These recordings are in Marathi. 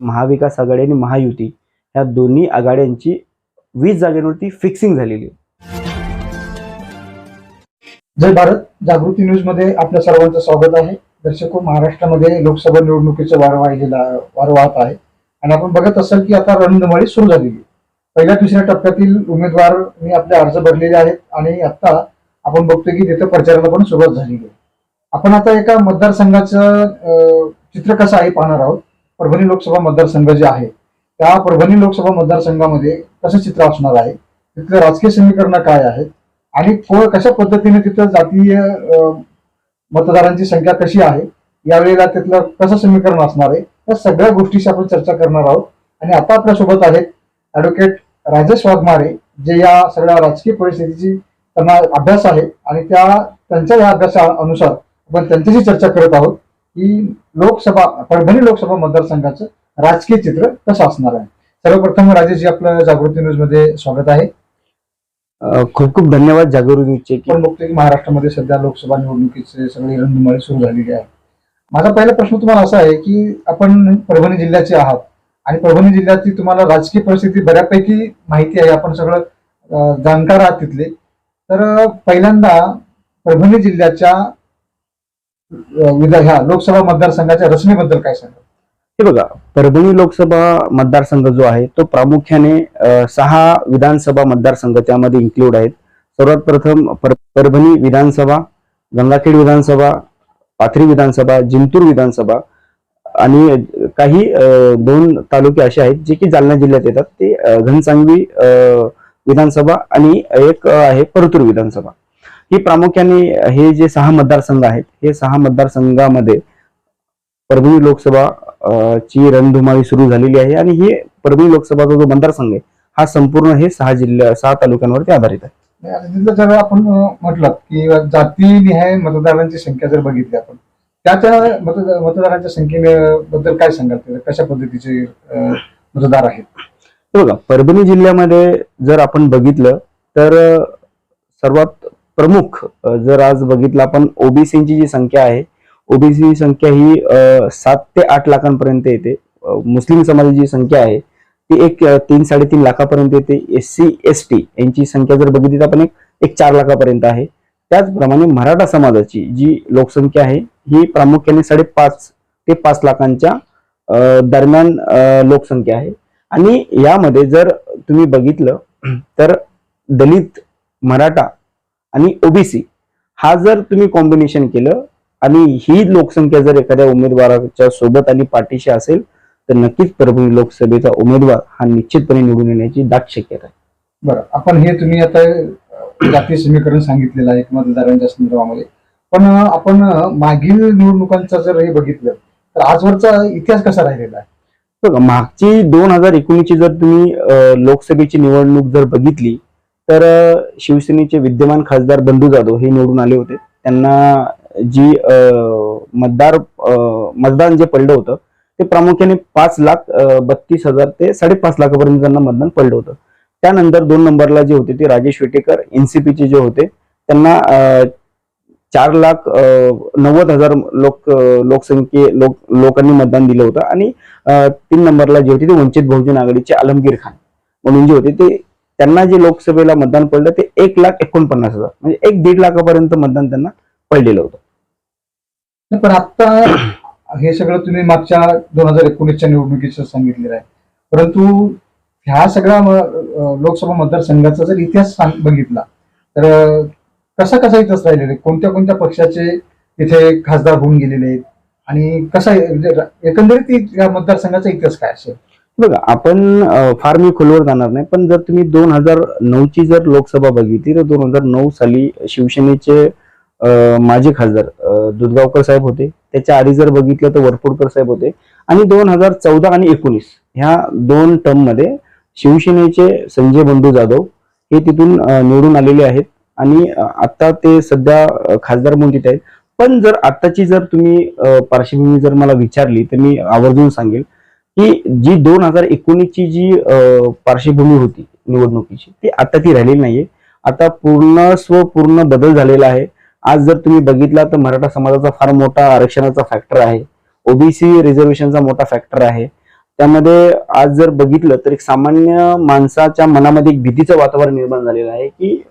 महाविकास आघाडी आणि महायुती ह्या दोन्ही आघाड्यांची वीस जागेवरती फिक्सिंग झालेली आहे. जय भारत. जागृती न्यूजमध्ये आपल्या सर्वांचं स्वागत आहे. दर्शको महाराष्ट्रामध्ये लोकसभा निवडणुकीचं वार वाहिलेला वार वाहत आहे. आणि आपण बघत असाल की आता रणधुमाळी सुरू झालेली आहे. पहिल्या दुसऱ्या टप्प्यातील उमेदवार मी आपले अर्ज भरलेले आहेत आणि आता आपण बघतोय की तिथे प्रचाराला पण सुरुवात झालेली आहे. आपण आता एका मतदारसंघाचं चित्र कसं आहे पाहणार आहोत. परभणी लोकसभा मतदारसंघ जे आहे त्या परभणी लोकसभा मतदारसंघामध्ये कसं चित्र असणार आहे? तिथलं राजकीय समीकरण काय आहेत? आणि कशा पद्धतीने तिथं जातीय मतदारांची संख्या कशी आहे? यावेळेला तिथलं कसं समीकरण असणार आहे? या सगळ्या गोष्टीशी आपण चर्चा करणार आहोत. आणि आता आपल्यासोबत आहेत ॲडव्होकेट राजेश वाघमारे जे या सगळ्या राजकीय परिस्थितीची त्यांना अभ्यास आहे. आणि त्या त्यांच्या या अभ्यासा अनुसार आपण त्यांच्याशी चर्चा करत आहोत. की लोकसभा परभणी लोकसभा मतदारसंघाचं राजकीय चित्र कसं असणार आहे? सर्वप्रथम राजेशजी आपलं जागृती न्यूजमध्ये स्वागत आहे. खूप खूप धन्यवाद जागृती न्यूजचे की आपण बघतोय की महाराष्ट्रामध्ये सध्या लोकसभा निवडणुकीचे सगळे रणधुमाळी सुरू झालेली आहे. माझा पहिला प्रश्न तुम्हाला असा आहे की आपण परभणी जिल्ह्याचे आहात आणि परभणी जिल्ह्याची तुम्हाला राजकीय परिस्थिती बऱ्यापैकी माहिती आहे. आपण सगळं जाणकार आहात तिथले. तर पहिल्यांदा परभणी जिल्ह्याच्या अं, ह्या लोकसभा मतदारसंघाच्या रचनेबद्दल काय सांगा हे बघा परभणी लोकसभा मतदारसंघ जो आहे तो प्रामुख्याने सहा विधानसभा मतदारसंघ त्यामध्ये इन्क्लूड आहेत. सर्वात प्रथम पर- परभणी विधानसभा गंगाखेड विधानसभा पाथरी विधानसभा जिंतूर विधानसभा आणि काही दोन तालुके असे आहेत जे की जालना जिल्ह्यात येतात. ते घनसांगवी विधानसभा आणि एक आहे परतूर विधानसभा. ही प्रामुख्याने हे जे सहा मतदारसंघ आहेत हे सहा मतदारसंघामध्ये परभणी लोकसभा ची रणधुमाळी सुरू झालेली आहे आणि ही परभणी लोकसभाचा जो मतदारसंघ आहे हा संपूर्ण हे सहा जिल्ह्या सहा तालुक्यांवरती आधारित आहे आपण म्हटलं की जातीनिहाय मतदारांची संख्या जर बघितली आपण त्या त्या मतदार मतदारांच्या संख्येबद्दल काय सांगाल? कशा पद्धतीचे मतदार आहेत बघा परभणी जिल्ह्यामध्ये जर आपण बघितलं तर सर्वात प्रमुख जर आज बघितलं आपण ओबीसीची जी संख्या आहे ओबीसी संख्या ही सात ते आठ लाखांपर्यंत येते. मुस्लिम समाजाची जी संख्या आहे ती एक तीन साडेतीन लाखापर्यंत येते. एस सी एस टी यांची संख्या जर बघितली तर आपण एक एक चार लाखापर्यंत आहे. त्याचप्रमाणे मराठा समाजाची जी लोकसंख्या आहे ही प्रामुख्याने साडेपाच ते पाच लाखांच्या दरम्यान लोकसंख्या आहे. आणि यामध्ये जर तुम्ही बघितलं तर दलित मराठा आणि ओबीसी हा जर तुम्ही कॉम्बिनेशन केलं आणि ही लोकसंख्या जर एखाद्या उमेदवाराच्या सोबत आणि पाठीशी असेल तर नक्कीच परभणी लोकसभेचा उमेदवार हा निश्चितपणे निवडून येण्याची दाट शक्यता आहे. बरं आपण हे तुम्ही आता जातीय समीकरण सांगितलेलं आहे मतदारांच्या संदर्भामध्ये. पण आपण मागील निवडणुकांचा जर हे बघितलं तर आजवरचा इतिहास कसा राहिलेला आहे? बघा मागची दोन हजार एकोणीसची जर तुम्ही लोकसभेची निवडणूक जर बघितली तर शिवसेनेचे विद्यमान खासदार बंधू जाधव हे निवडून आले होते. त्यांना जी मतदार मतदान जे पडलं होतं ते प्रामुख्याने पाच लाख बत्तीस हजार ते साडेपाच लाखापर्यंत त्यांना मतदान पडलं होतं. त्यानंतर दोन नंबरला जे होते ते राजेश वेटेकर एनसीपीचे जे होते त्यांना चार लाख नव्वद हजार लोक लोकसंख्ये लोक लोकांनी मतदान दिलं होतं. आणि तीन नंबरला जे होते ते वंचित बहुजन आघाडीचे आलमगीर खान. म्हणून जे होते ते त्यांना जे लोकसभेला मतदान पडलं ते एक लाख एकोणपन्नास हजार म्हणजे एक दीड लाखापर्यंत मतदान त्यांना पडलेलं होतं. नाही, पण आता हे सगळं तुम्ही मागच्या दोन हजार एकोणीसच्या निवडणुकीचं सांगितलेलं आहे. परंतु ह्या सगळ्या लोकसभा मतदारसंघाचा जर इतिहास सांग- बघितला तर कसा कसा इतिहास राहिलेला आहे? कोणत्या कोणत्या पक्षाचे तिथे खासदार होऊन गेलेले आहेत? आणि कसा आहे, म्हणजे एकंदरीत या मतदारसंघाचा इतिहास काय असेल? बघा आपण फार मी खोलवर जाणार नाही पण जर तुम्ही दोन हजार नऊची जर लोकसभा बघितली तर दोन हजार नऊ साली शिवसेनेचे माजी खासदार दुधगावकर साहेब होते. त्याच्या आधी जर बघितलं तर वरपुडकर साहेब होते. आणि दोन हजार चौदा आणि एकोणीस ह्या दोन टर्ममध्ये शिवसेनेचे संजय बंधू जाधव हे तिथून निवडून आलेले आहेत. आणि आत्ता आता ते सध्या खासदार म्हणून तिथे आहेत. पण जर आताची जर तुम्ही पार्श्वभूमी जर मला विचारली तर मी आवर्जून सांगेल. की जी दोन हजार एकोणीसची जी पार्श्वभूमी होती निवडणुकीची ती आता ती राहिलेली नाहीये. आता पूर्ण स्व पूर्ण बदल झालेला आहे. आज जर तुम्ही बघितला तर मराठा समाजाचा फार मोठा आरक्षणाचा फॅक्टर आहे. ओबीसी रिझर्वेशनचा मोठा फॅक्टर आहे. त्यामध्ये आज जर बघितलं तर एक सामान्य माणसाच्या मनामध्ये एक भीतीचं वातावरण निर्माण झालेलं आहे की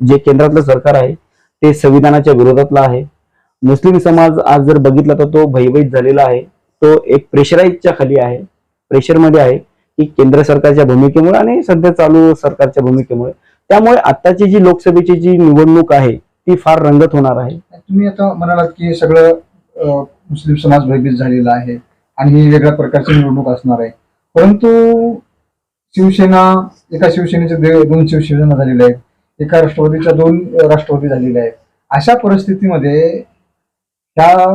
जे केंद्रातलं सरकार आहे ते संविधानाच्या विरोधातलं आहे. मुस्लिम समाज आज जर बघितला तर तो भयभीत झालेला आहे. तो एक प्रेशराईजच्या खाली आहे प्रेशरमध्ये आहे की केंद्र सरकारच्या भूमिकेमुळे आणि सध्या चालू सरकारच्या भूमिकेमुळे. त्यामुळे आताची जी लोकसभेची जी निवडणूक आहे ती फार रंगत होणार आहे. तुम्ही आता म्हणालात की सगळं मुस्लिम समाज भयभीत झालेला आहे आणि ही वेगळ्या प्रकारची निवडणूक असणार आहे. परंतु शिवसेना एका शिवसेनेच्या दोन शिवसेना झालेल्या आहेत एका राष्ट्रवादीच्या दोन राष्ट्रवादी झालेल्या आहेत. अशा परिस्थितीमध्ये त्या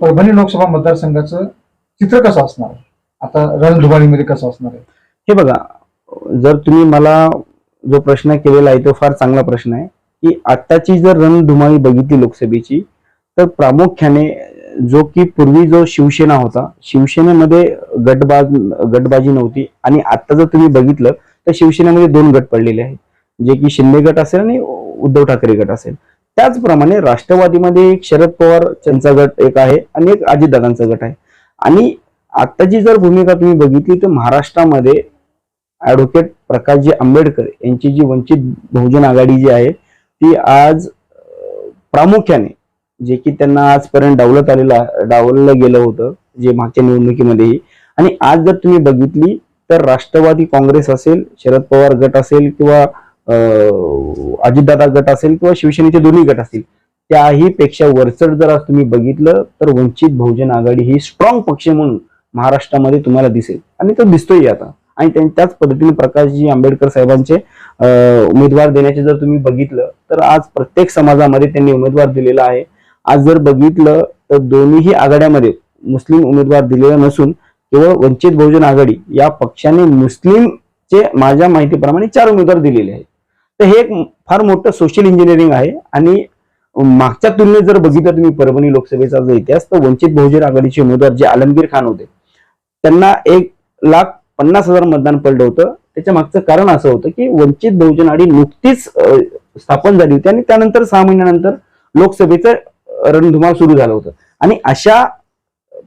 परभणी लोकसभा मतदारसंघाचं चित्र कसं असणार? आता रणधुमाळीमध्ये कसं असणार आहे? हे बघा जर तुम्ही मला जो प्रश्न केलेला आहे तो फार चांगला प्रश्न आहे की आत्ताची जर रणधुमाळी बघितली लोकसभेची तर प्रामुख्याने जो की पूर्वी जो शिवसेना होता शिवसेनेमध्ये गटबाज गटबाजी नव्हती. आणि आता जर तुम्ही बघितलं तर शिवसेनेमध्ये दोन गट पडलेले आहेत. जे की शिंदे गट असेल आणि उद्धव ठाकरे गट असेल. त्याचप्रमाणे राष्ट्रवादीमध्ये एक शरद पवार यांचा गट एक आहे आणि एक अजितदादांचा गट आहे. आणि आत्ताची जर भूमिका तुम्ही बघितली तर महाराष्ट्रामध्ये ॲडव्होकेट प्रकाशजी आंबेडकर यांची जी वंचित बहुजन आघाडी जी आहे ती आज प्रामुख्याने जे की त्यांना आजपर्यंत डावलत आलेलं डावललं गेलं होतं जे मागच्या निवडणुकीमध्येही. आणि आज जर तुम्ही बघितली तर राष्ट्रवादी काँग्रेस असेल शरद पवार गट असेल किंवा अजितदादा गट असेल किंवा शिवसेनेचे दोन्ही गट असतील त्याही पेक्षा वरचढ जर आज तुम्ही बघितलं तर वंचित बहुजन आघाडी ही स्ट्रॉंग पक्ष म्हणून महाराष्ट्रामध्ये तुम्हाला दिसेल. आणि तो दिसतोय आता. आणि त्याच पद्धतीने प्रकाशजी आंबेडकर साहेबांचे उमेदवार देण्याचे जर तुम्ही बघितलं तर आज प्रत्येक समाजामध्ये त्यांनी उमेदवार दिलेला आहे. आज जर बघितलं तर दोन्हीही आघाड्यामध्ये मुस्लिम उमेदवार दिलेला नसून केवळ वंचित बहुजन आघाडी या पक्षाने मुस्लिमचे माझ्या माहितीप्रमाणे चार उमेदवार दिलेले आहेत. तर हे एक फार मोठं सोशल इंजिनिअरिंग आहे. आणि मागच्या तुलनेत जर बघितलं तुम्ही परभणी लोकसभेचा जो इतिहास तर वंचित बहुजन आघाडीचे उमेदवार जे आलमगीर खान होते त्यांना एक लाख पन्नास हजार मतदान पडलं होतं. त्याच्या मागचं कारण असं होतं की वंचित बहुजन आघाडी नुकतीच स्थापन झाली होती आणि त्यानंतर सहा महिन्यानंतर लोकसभेचं अं, रणधुमाळ सुरू झालं होतं. आणि अशा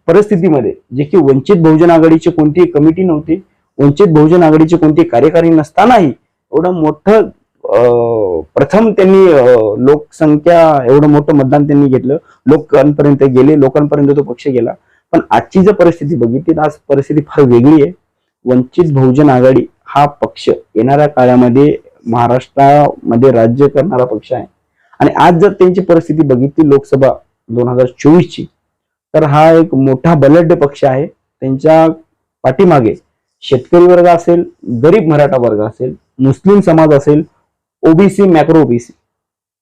परिस्थितीमध्ये जे की वंचित बहुजन आघाडीची कोणतीही कमिटी नव्हती वंचित बहुजन आघाडीची कोणती कार्यकारी नसतानाही एवढं मोठं प्रथम त्यांनी लोकसंख्या एवढं मोठं मतदान त्यांनी घेतलं. लोकांपर्यंत गेले लोकांपर्यंत तो पक्ष गेला. पण आजची जर परिस्थिती बघितली तर आज परिस्थिती फार वेगळी आहे. वंचित बहुजन आघाडी हा पक्ष येणाऱ्या काळामध्ये महाराष्ट्रामध्ये राज्य करणारा पक्ष आहे. आणि आज जर त्यांची परिस्थिती बघितली लोकसभा दोन हजार चोवीसची तर हा एक मोठा बलढ्य पक्ष आहे. त्यांच्या पाठीमागे शेतकरी वर्ग असेल गरीब मराठा वर्ग असेल मुस्लिम समाज असेल ओबीसी मॅक्रो ओबीसी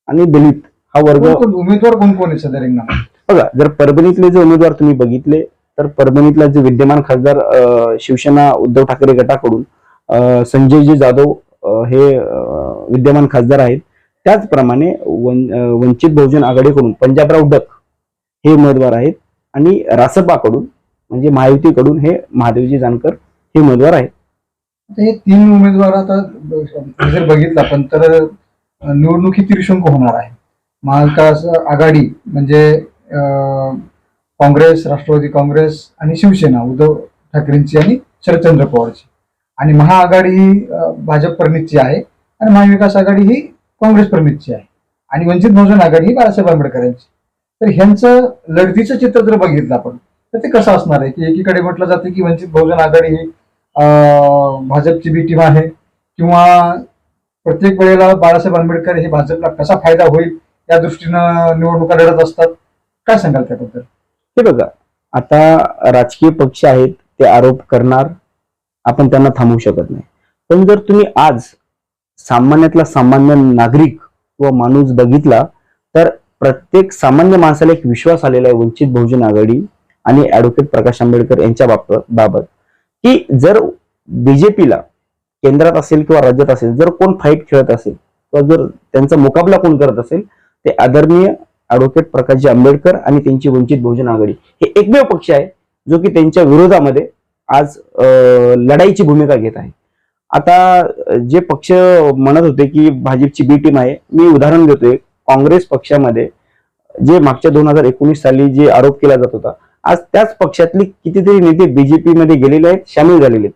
आणि दलित हा वर्ग उमेदवार कोण कोण आहे रिंगणात? बघा जर परभणीतले जे उमेदवार तुम्ही बघितले तर परभणीतला जे विद्यमान खासदार शिवसेना उद्धव ठाकरे गटाकडून संजयजी जाधव हे विद्यमान खासदार आहेत. त्याचप्रमाणे वंचित बहुजन आघाडीकडून पंजाबराव डक हे उमेदवार आहेत. आणि रासपाकडून म्हणजे महायुतीकडून हे महादेवजी जानकर हे उमेदवार आहेत. हे तीन उमेदवार आता जर बघितलं आपण तर निवडणुकी निवडणूक त्रिशंक होणार आहे. महाविकास आघाडी म्हणजे काँग्रेस राष्ट्रवादी काँग्रेस आणि शिवसेना उद्धव ठाकरेंची आणि शरदचंद्र पवारची. आणि महाआघाडी ही भाजप प्रणितची आहे आणि महाविकास आघाडी ही काँग्रेस प्रणितची आहे. आणि वंचित बहुजन आघाडी ही बाळासाहेब आंबेडकर यांची तर ह्यांचं लढतीचं चित्र जर बघितलं आपण तर ते कसं असणार आहे? की एकीकडे म्हटलं जाते की वंचित बहुजन आघाडी ही भाजपची बी टीम आहे किंवा प्रत्येक वेळेला बाळासाहेब आंबेडकर हे भाजपला कसा फायदा होईल या दृष्टीनं निवडणुका लढत असतात? काय सांगाल त्याबद्दल? हे बघा आता राजकीय पक्ष आहेत ते आरोप करणार आपण त्यांना थांबवू शकत नाही. पण जर तुम्ही आज सामान्यातला सामान्य नागरिक व माणूस बघितला तर प्रत्येक सामान्य माणसाला एक विश्वास आलेला आहे वंचित बहुजन आघाडी आणि ऍडव्होकेट प्रकाश आंबेडकर यांच्या बाबत बाबत. की जर बीजेपीला केंद्रात असेल किंवा राज्यात असेल जर कोण फाईट खेळत असेल किंवा जर त्यांचा मुकाबला कोण करत असेल ते आदरणीय ऍडव्होकेट प्रकाशजी आंबेडकर आणि त्यांची वंचित बहुजन आघाडी हे एकमेव पक्ष आहे जो की त्यांच्या विरोधामध्ये आज लढाईची भूमिका घेत आहे. आता जे पक्ष म्हणत होते की भाजपची बी टीम आहे मी उदाहरण देतोय काँग्रेस पक्षामध्ये जे मागच्या दोन हजार एकोणीस साली जे आरोप केला जात होता आज त्याच पक्षातले कितीतरी नेते बीजेपीमध्ये गेलेले आहेत सामील झालेले आहेत.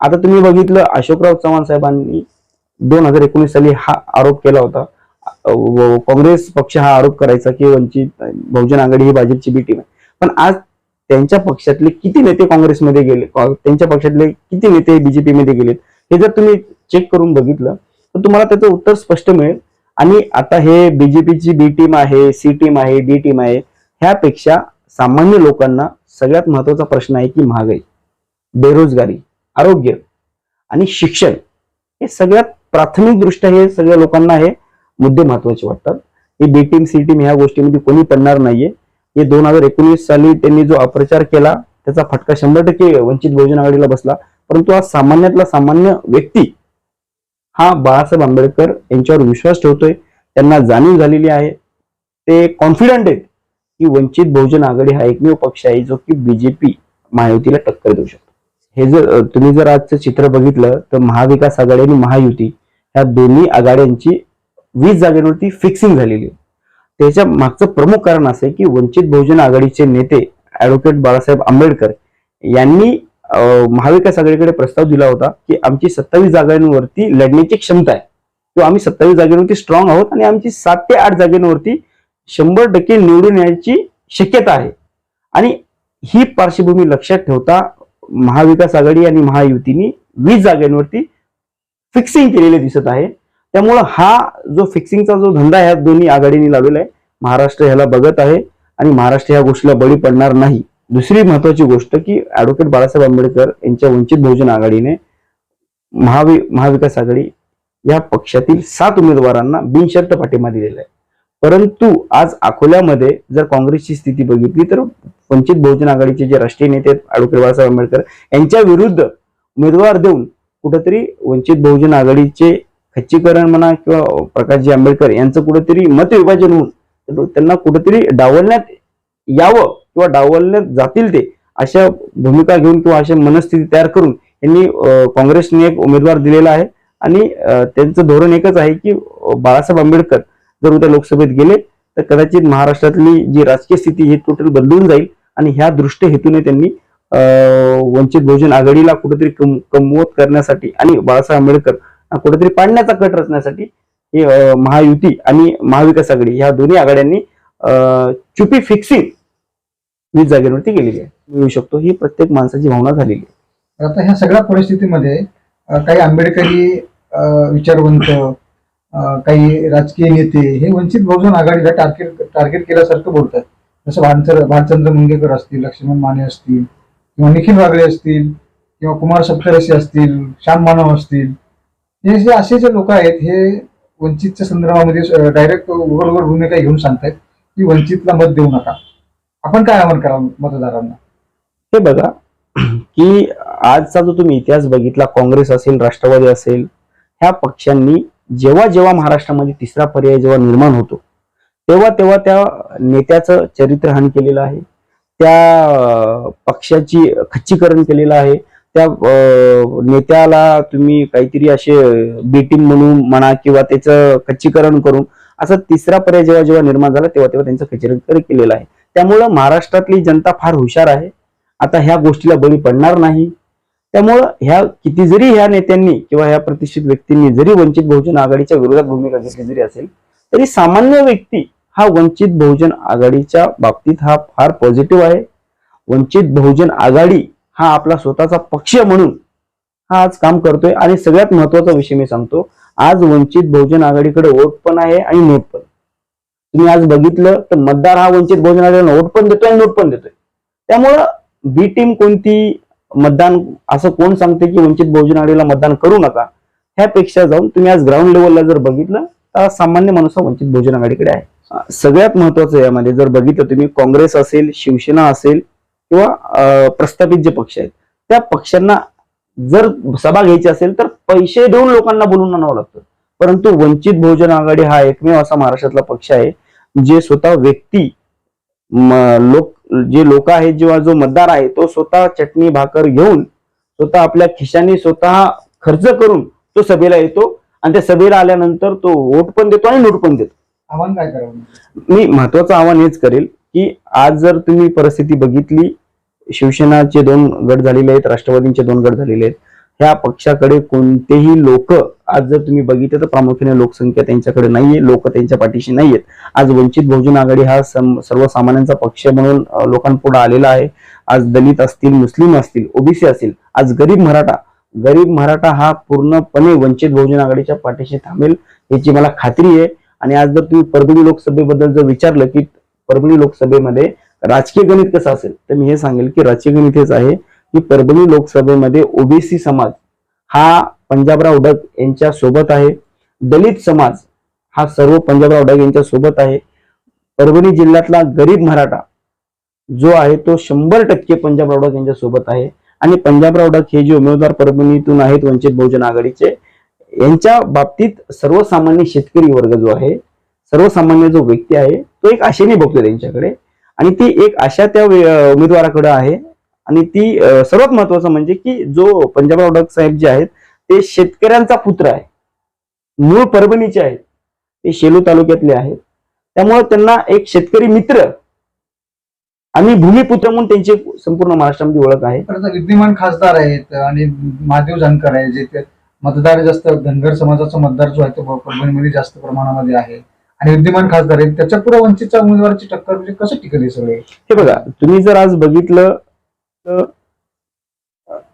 आता तुम्ही बघितलं अशोकराव चव्हाण साहेबांनी दोन हजार एकोणीस साली हा आरोप केला होता. काँग्रेस पक्ष हा आरोप करायचा की वंचित बहुजन आघाडी ही भाजपची बी टीम आहे. पण आज त्यांच्या पक्षातले किती नेते काँग्रेसमध्ये गेले कॉ- त्यांच्या पक्षातले किती नेते बीजेपीमध्ये गेलेत हे जर तुम्ही चेक करून बघितलं तर तुम्हाला त्याचं उत्तर स्पष्ट मिळेल. आणि आता हे बीजेपीची बी टीम आहे सी टीम आहे डी टीम आहे ह्यापेक्षा सामान्य लोकांना सगळ्यात महत्त्वाचा प्रश्न आहे की महागाई बेरोजगारी आरोग्य आणि शिक्षण हे सगळ्यात प्राथमिक दृष्ट्या हे सगळ्या लोकांना हे मुद्दे महत्त्वाचे वाटतात. हे बी टीम सी टीम ह्या गोष्टीमध्ये कोणी पडणार नाहीये. हे दोन हजार एकोणीस साली त्यांनी जो अप्रचार केला त्याचा फटका शंभर टक्के वंचित बहुजन आघाडीला बसला. परंतु आज सामान्यातला सामान्य व्यक्ती हा बाळासाहेब आंबेडकर यांच्यावर विश्वास ठेवतोय. त्यांना जाणीव झालेली आहे. ते कॉन्फिडंट आहेत. की वंचित बहुजन आघाडी हा एकमेव पक्ष आहे जो की बीजेपी महायुतीला टक्कर देऊ शकतो. हे जर तुम्ही जर आजचं चित्र बघितलं तर महाविकास आघाडी आणि महायुती ह्या दोन्ही आघाड्यांची वीस जागेवरती फिक्सिंग झालेली आहे. त्याच्या मागचं प्रमुख कारण असं की वंचित बहुजन आघाडीचे नेते ऍडव्होकेट बाळासाहेब आंबेडकर यांनी महाविकास आघाडीकडे प्रस्ताव दिला होता की आमची सत्तावीस जागांवरती लढण्याची क्षमता आहे. किंवा आम्ही सत्तावीस जागेवरती स्ट्रॉंग आहोत आणि आमची सात ते आठ जागेवरती शंभर टक्के निवडून येण्याची शक्यता आहे. आणि ही पार्श्वभूमी लक्षात ठेवता महाविकास आघाडी आणि महायुतीने वीस जागांवरती फिक्सिंग केलेले दिसत आहे. त्यामुळं हा जो फिक्सिंगचा जो धंदा ह्या दोन्ही आघाडीने लावलेला आहे. महाराष्ट्र ह्याला बघत आहे आणि महाराष्ट्र ह्या गोष्टीला बळी पडणार नाही. दुसरी महत्वाची गोष्ट की ऍडव्होकेट बाळासाहेब आंबेडकर यांच्या वंचित बहुजन आघाडीने महावि महाविकास आघाडी या पक्षातील सात उमेदवारांना बिनशर्त पाठिंबा दिलेला आहे. परंतु आज अकोल्यामध्ये जर काँग्रेसची स्थिती बघितली तर वंचित बहुजन आघाडीचे जे राष्ट्रीय नेते आहेत बाळासाहेब आंबेडकर यांच्या विरुद्ध उमेदवार देऊन कुठंतरी वंचित बहुजन आघाडीचे खच्चीकरण म्हणा किंवा प्रकाशजी आंबेडकर यांचं कुठंतरी मतविभाजन होऊन त्यांना कुठंतरी डावलण्यात यावं किंवा डावलण्यात जातील ते अशा भूमिका घेऊन किंवा अशा मनस्थिती तयार करून यांनी काँग्रेसने एक उमेदवार दिलेला आहे. आणि त्यांचं धोरण एकच आहे की बाळासाहेब आंबेडकर जर उद्या लोकसभेत गेले तर कदाचित महाराष्ट्रातली जी राजकीय स्थिती ही टोटल बदलून जाईल आणि ह्या दृष्टी हेतूने त्यांनी वंचित बहुजन आघाडीला कुठेतरी कम- कमवत करण्यासाठी आणि बाळासाहेब आंबेडकर कुठेतरी पाडण्याचा कट रचण्यासाठी हे महायुती आणि महाविकास आघाडी ह्या दोन्ही आघाड्यांनी चुपी फिक्सिंग वीज जागेवरती गेलेली आहे. मिळू शकतो ही प्रत्येक माणसाची भावना झालेली आहे. आता ह्या सगळ्या परिस्थितीमध्ये काही आंबेडकरी विचारवंत काही राजकीय नेते हे वंचित बहुजन आघाडीला टार्गेट टार्गेट केल्यासारखं बोलतात जसं भानचंद्र भालचंद्र मुंगेकर असतील लक्ष्मण माने असतील किंवा निखिल वागळे असतील किंवा कुमार सप्तरसी असतील श्याम मानव असतील. हे जे असे जे लोक आहेत हे वंचितच्या संदर्भामध्ये डायरेक्ट उघड उघड भूमिका घेऊन सांगतायत की वंचितला मत देऊ नका. आपण काय आवाहन करावं मतदारांना? हे बघा की आजचा जो तुम्ही इतिहास बघितला काँग्रेस असेल राष्ट्रवादी असेल ह्या पक्षांनी जेव्हा जेव्हा महाराष्ट्रामध्ये तिसरा पर्याय जेव्हा निर्माण होतो तेव्हा तेव्हा त्या नेत्याचं चरित्रहान केलेलं आहे. त्या पक्षाची खच्चीकरण केलेलं आहे. त्या नेत्याला तुम्ही काहीतरी असे बीटिंग म्हणून म्हणा किंवा त्याचं खच्चीकरण करून असं तिसरा पर्याय जेव्हा जेव्हा निर्माण झाला तेव्हा तेव्हा त्यांचं खच्चीकरण केलेलं आहे. त्यामुळं महाराष्ट्रातली जनता फार हुशार आहे. आता ह्या गोष्टीला बळी पडणार नाही. त्यामुळं ह्या किती जरी ह्या नेत्यांनी किंवा ह्या प्रतिष्ठित व्यक्तींनी जरी वंचित बहुजन आघाडीच्या विरोधात भूमिका घेतली जरी असेल तरी सामान्य व्यक्ती हा वंचित बहुजन आघाडीच्या बाबतीत हा फार पॉझिटिव्ह आहे. वंचित बहुजन आघाडी हा आपला स्वतःचा पक्ष म्हणून हा आज काम करतोय. आणि सगळ्यात महत्त्वाचा विषय मी सांगतो आज वंचित बहुजन आघाडीकडे वोट पण आहे आणि नोट पण. तुम्ही आज बघितलं तर मतदार हा वंचित बहुजन आघाडीला वोट पण देतोय आणि नोट पण देतोय. त्यामुळं बी टीम कोणती मतदान असं कोण सांगते की वंचित बहुजन आघाडीला मतदान करू नका? ह्यापेक्षा जाऊन तुम्ही आज ग्राउंड लेवलला जर बघितलं तर सामान्य माणूस हा वंचित बहुजन आघाडीकडे आहे. सगळ्यात महत्वाचं यामध्ये जर बघितलं तुम्ही काँग्रेस असेल शिवसेना असेल किंवा प्रस्थापित जे पक्ष आहेत त्या पक्षांना जर सभा घ्यायची असेल तर पैसे देऊन लोकांना बोलून आणावं लागतं. परंतु वंचित बहुजन आघाडी हा एकमेव असा महाराष्ट्रातला पक्ष आहे जे स्वतः व्यक्ती लोक जे लोक आहेत जेव्हा जो मतदार आहे तो स्वतः चटणी भाकर घेऊन स्वतः आपल्या खिशाने स्वतः खर्च करून तो सभेला येतो आणि त्या सभेला आल्यानंतर तो वोट पण देतो आणि नोट पण देतो. आव्हान काय करावं? मी महत्वाचं आव्हान हेच करेल की आज जर तुम्ही परिस्थिती बघितली शिवसेनाचे दोन गट झालेले आहेत राष्ट्रवादींचे दोन गट झालेले आहेत ह्या पक्षाकडे कोणतेही लोक आज जर तुम्ही बघितलं तर प्रामुख्याने लोकसंख्या त्यांच्याकडे नाहीये लोक त्यांच्या पाठीशी नाहीयेत. आज वंचित बहुजन आघाडी हा सम- सर्वसामान्यांचा पक्ष म्हणून लोकांपुढे आलेला आहे. आज दलित असतील मुस्लिम असतील ओबीसी असतील आज गरीब मराठा गरीब मराठा हा पूर्णपणे वंचित बहुजन आघाडीच्या पाठीशी थांबेल याची मला खात्री आहे. आणि आज जर तुम्ही परभणी लोकसभेबद्दल जर विचारलं की परभणी लोकसभेमध्ये राजकीय गणित कसं असेल तर मी हे सांगेल की राजकीय गणित हेच आहे. की परभणी लोकसभेमध्ये ओबीसी समाज हा पंजाबराव डग यांच्या सोबत आहे. दलित समाज हा सर्व पंजाबराव डग यांच्या सोबत आहे. परभणी जिल्ह्यातला गरीब मराठा जो आहे तो शंभर टक्के पंजाबराव डग यांच्या सोबत आहे. आणि पंजाबराव डग हे जे उमेदवार परभणीतून आहेत वंचित बहुजन आघाडीचे यांच्या बाबतीत सर्वसामान्य शेतकरी वर्ग जो आहे सर्वसामान्य जो व्यक्ती आहे तो एक आशेने बघतो त्यांच्याकडे. आणि ती एक आशा त्या उमेदवाराकडे आहे. आणि ती सर्वात महत्वाचं म्हणजे की जो पंजाबराव डग साहेब जे आहेत ते शेतकऱ्यांचा पुत्र आहे. मूळ परभणीचे आहेत. ते शेलू तालुक्यातले आहेत. त्यामुळे त्यांना एक शेतकरी मित्र आणि भूमिपुत्र म्हणून त्यांची संपूर्ण महाराष्ट्रामध्ये ओळख आहे. विद्यमान खासदार आहेत आणि महादेव जानकर आहे जे मतदार जास्त धनगर समाजाचा मतदार जो आहे तो परभणीमध्ये जास्त प्रमाणामध्ये आहे. आणि विद्यमान खासदार आहेत. त्याच्या पुढे वंचितच्या उमेदवाराची टक्कर म्हणजे कसं टिकल सगळे? हे बघा तुम्ही जर आज बघितलं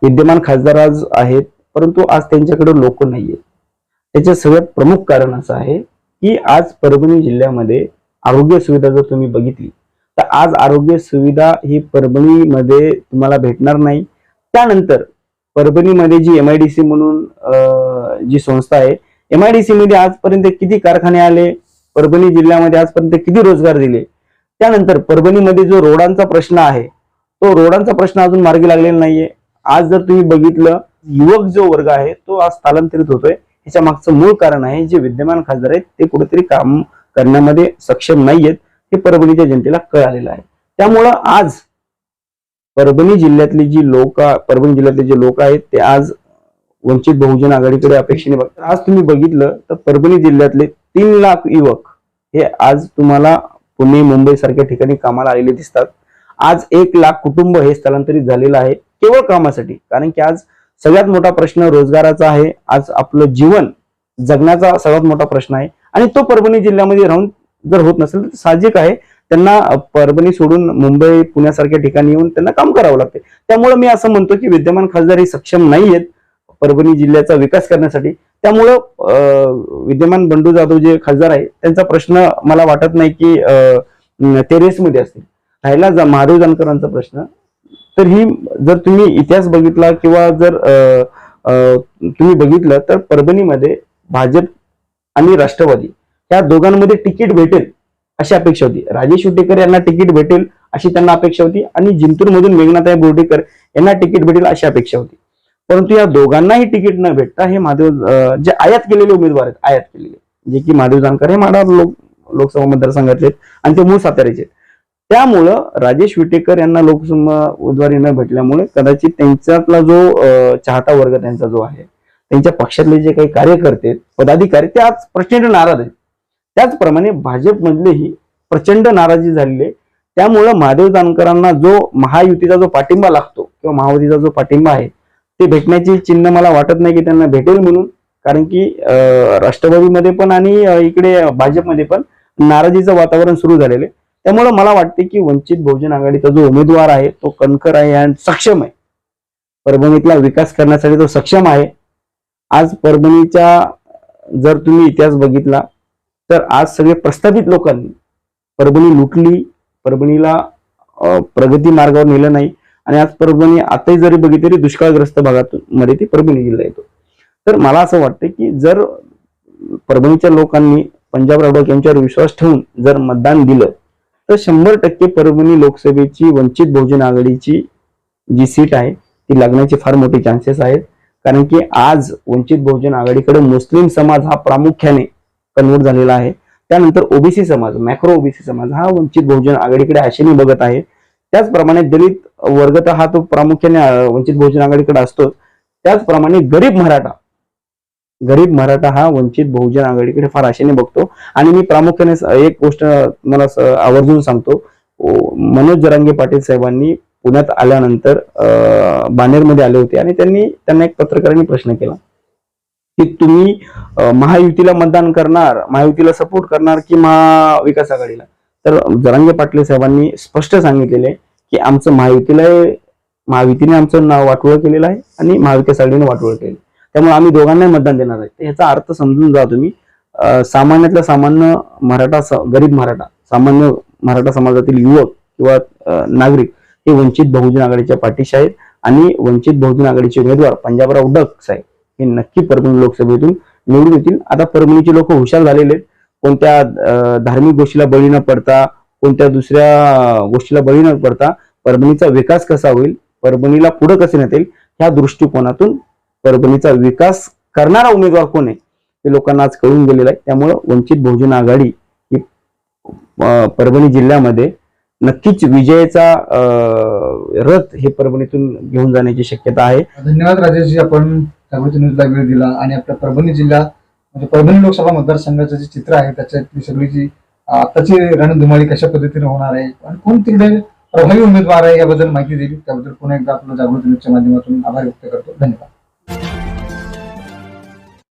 विद्यमान खासदार आज आहेत परंतु आज त्यांच्याकडे लोक नाहीये त्याचे सगळ्यात प्रमुख कारण असं आहे की आज परभणी जिल्ह्यामध्ये आरोग्य सुविधा जर तुम्ही बघितली तर आज आरोग्य सुविधा ही परभणीमध्ये तुम्हाला भेटणार नाही. त्यानंतर परभणीमध्ये G M I D C म्हणून जी संस्था आहे एम आय डी सी मध्ये आजपर्यंत किती कारखाने आले परभणी जिल्ह्यामध्ये आजपर्यंत किती रोजगार दिले? त्यानंतर परभणीमध्ये जो रोडांचा प्रश्न आहे तो रोडांचा प्रश्न अजून मार्गी लागलेला नाहीये. आज जर तुम्ही बघितलं युवक जो वर्ग आहे तो आज स्थलांतरित होतोय. ह्याच्या मागचं मूळ कारण आहे जे विद्यमान खासदार आहेत ते कुठेतरी काम करण्यामध्ये सक्षम नाहीयेत हे परभणीच्या जनतेला कळालेलं आहे. त्यामुळं आज परभणी जिल्ह्यातली जी लोक परभणी जिल्ह्यातले जे लोक आहेत ते आज वंचित बहुजन आघाडीकडे अपेक्षेने बघतात. आज तुम्ही बघितलं तर परभणी जिल्ह्यातले तीन लाख युवक हे आज तुम्हाला पुणे मुंबई सारख्या ठिकाणी कामाला आलेले दिसतात. आज एक लाख कुटुंब हे स्थलांतरित झालेलं आहे केवळ कामासाठी. कारण की आज सगळ्यात मोठा प्रश्न रोजगाराचा आहे. आज आपलं जीवन जगण्याचा सर्वात मोठा प्रश्न आहे. आणि तो परभणी जिल्ह्यामध्ये राहून जर होत नसेल तर साहजिक आहे. त्यांना परभणी सोडून मुंबई पुण्यासारख्या ठिकाणी येऊन त्यांना काम करावं लागते. त्यामुळे मी असं म्हणतो की विद्यमान खासदार हे सक्षम नाही आहेत परभणी जिल्ह्याचा विकास करण्यासाठी. त्यामुळं विद्यमान बंडू जाधव जे खासदार आहे त्यांचा प्रश्न मला वाटत नाही की अं, ते असतील. राहिला जा महादेव जानकरांचा प्रश्न तर ही जर तुम्ही इतिहास बघितला किंवा जर तुम्ही बघितलं तर परभणीमध्ये भाजप आणि राष्ट्रवादी या दोघांमध्ये तिकीट भेटेल अशी अपेक्षा होती राजेश उटेकर यांना तिकीट भेटेल अशी त्यांना अपेक्षा होती आणि जिंतूरमधून मेघनाथाई बोर्डेकर यांना तिकीट भेटेल अशी अपेक्षा होती परंतु या दोघांनाही तिकीट न भेटता हे महादेव जे आयात केलेले उमेदवार आहेत आयात केलेले जे की महादेव जानकर हे माडा लोक लोकसभा मतदारसंघातले आहेत आणि ते मूळ साताऱ्याचे आहेत. त्यामुळं राजेश विटेकर यांना लोकसभा उमेदवारी न भेटल्यामुळे कदाचित त्यांच्यातला जो चाहता वर्ग त्यांचा जो आहे त्यांच्या पक्षातले जे काही कार्यकर्ते पदाधिकारी ते आज प्रचंड नाराज आहेत. त्याचप्रमाणे भाजपमधलेही प्रचंड नाराजी झालेली आहे. त्यामुळं महादेव जानकरांना जो महायुतीचा जो पाठिंबा लागतो किंवा महायुतीचा जो पाठिंबा आहे ते भेटण्याची चिन्ह मला वाटत नाही की त्यांना भेटेल म्हणून. कारण की राष्ट्रवादीमध्ये पण आणि इकडे भाजपमध्ये पण नाराजीचं वातावरण सुरू झालेलं आहे. त्यामुळे मला वाटते की वंचित बहुजन आघाडीचा जो उमेदवार आहे तो कणखर आहे आणि सक्षम आहे. परभणीतला विकास करण्यासाठी तो सक्षम आहे. आज परभणीचा जर तुम्ही इतिहास बघितला तर आज सगळे प्रस्थापित लोकांनी परभणी लुटली परभणीला प्रगती मार्गावर नेलं नाही आणि आज परभणी आताही जरी बघितली तरी दुष्काळग्रस्त भागातून मध्ये ती परभणी जिल्हा येतो. तर मला असं वाटतं की जर परभणीच्या लोकांनी पंजाब राठोड यांच्यावर विश्वास ठेवून जर मतदान दिलं तर शंभर टक्के परभणी लोकसभेची वंचित बहुजन आघाडीची जी सीट आहे ती लागण्याचे फार मोठे चान्सेस आहेत. कारण की आज वंचित बहुजन आघाडीकडे मुस्लिम समाज हा प्रामुख्याने कन्वर्ट झालेला आहे. त्यानंतर ओबीसी समाज मॅक्रो ओबीसी समाज हा वंचित बहुजन आघाडीकडे आशेने बघत आहे. त्याचप्रमाणे दलित वर्ग तर हा तो प्रामुख्याने वंचित बहुजन आघाडीकडे असतोच. त्याचप्रमाणे गरीब मराठा गरीब मराठा हा वंचित बहुजन आघाडीकडे फार आशेने बघतो. आणि मी प्रामुख्याने एक गोष्ट मला आवर्जून सांगतो. मनोज जरांगे पाटील साहेबांनी पुण्यात आल्यानंतर अं, बानेरमध्ये आले होते आणि त्यांनी त्यांना एक पत्रकारांनी प्रश्न केला की तुम्ही महायुतीला मतदान करणार महायुतीला सपोर्ट करणार की महाविकास आघाडीला? तर जरांगे पाटील साहेबांनी स्पष्ट सांगितलेले की आमचं महायुतीला महायुतीने आमचं नाव वाटोळ केलेलं आहे आणि महाविकास आघाडीने वाटोळ केलं. त्यामुळे आम्ही दोघांनाही मतदान देणार आहे. याचा अर्थ समजून जा तुम्ही. सामान्यातला सामान्यातल्या सामान्य मराठा स- गरीब मराठा सामान्य मराठा समाजातील युवक किंवा नागरिक हे वंचित बहुजन आघाडीच्या पाठीशी आहेत आणि वंचित बहुजन आघाडीचे उमेदवार पंजाबराव डक साहेब हे नक्की परभणी लोकसभेतून निवडून येतील. आता परभणीचे लोक हुशार झालेले आहेत. कोणत्या धार्मिक गोष्टीला बळी न पडता कोणत्या दुसऱ्या गोष्टीला बळी न पडता परभणीचा विकास कसा होईल परभणीला पुढे कसे नेतील ह्या दृष्टिकोनातून परभणीचा विकास करणारा उमेदवार कोण आहे? हे लोकांना आज कळून गेलेलं आहे. त्यामुळं वंचित बहुजन आघाडी ही परभणी जिल्ह्यामध्ये नक्कीच विजयाचा अं, रथ हे परभणीतून घेऊन जाण्याची शक्यता आहे. धन्यवाद राजेशजी. आपण जागृती न्यूजला वेळ दिला आणि आपल्या परभणी जिल्हा म्हणजे परभणी लोकसभा मतदारसंघाचं जे चित्र आहे त्याच्यातली सगळी जी आताची रणधुमाळी कशा पद्धतीने होणार आहे आणि कोण तिकडे प्रभावी उमेदवार आहे याबद्दल माहिती दिली त्याबद्दल पुन्हा एकदा आपलं जागृती न्यूजच्या माध्यमातून आभार व्यक्त करतो. धन्यवाद.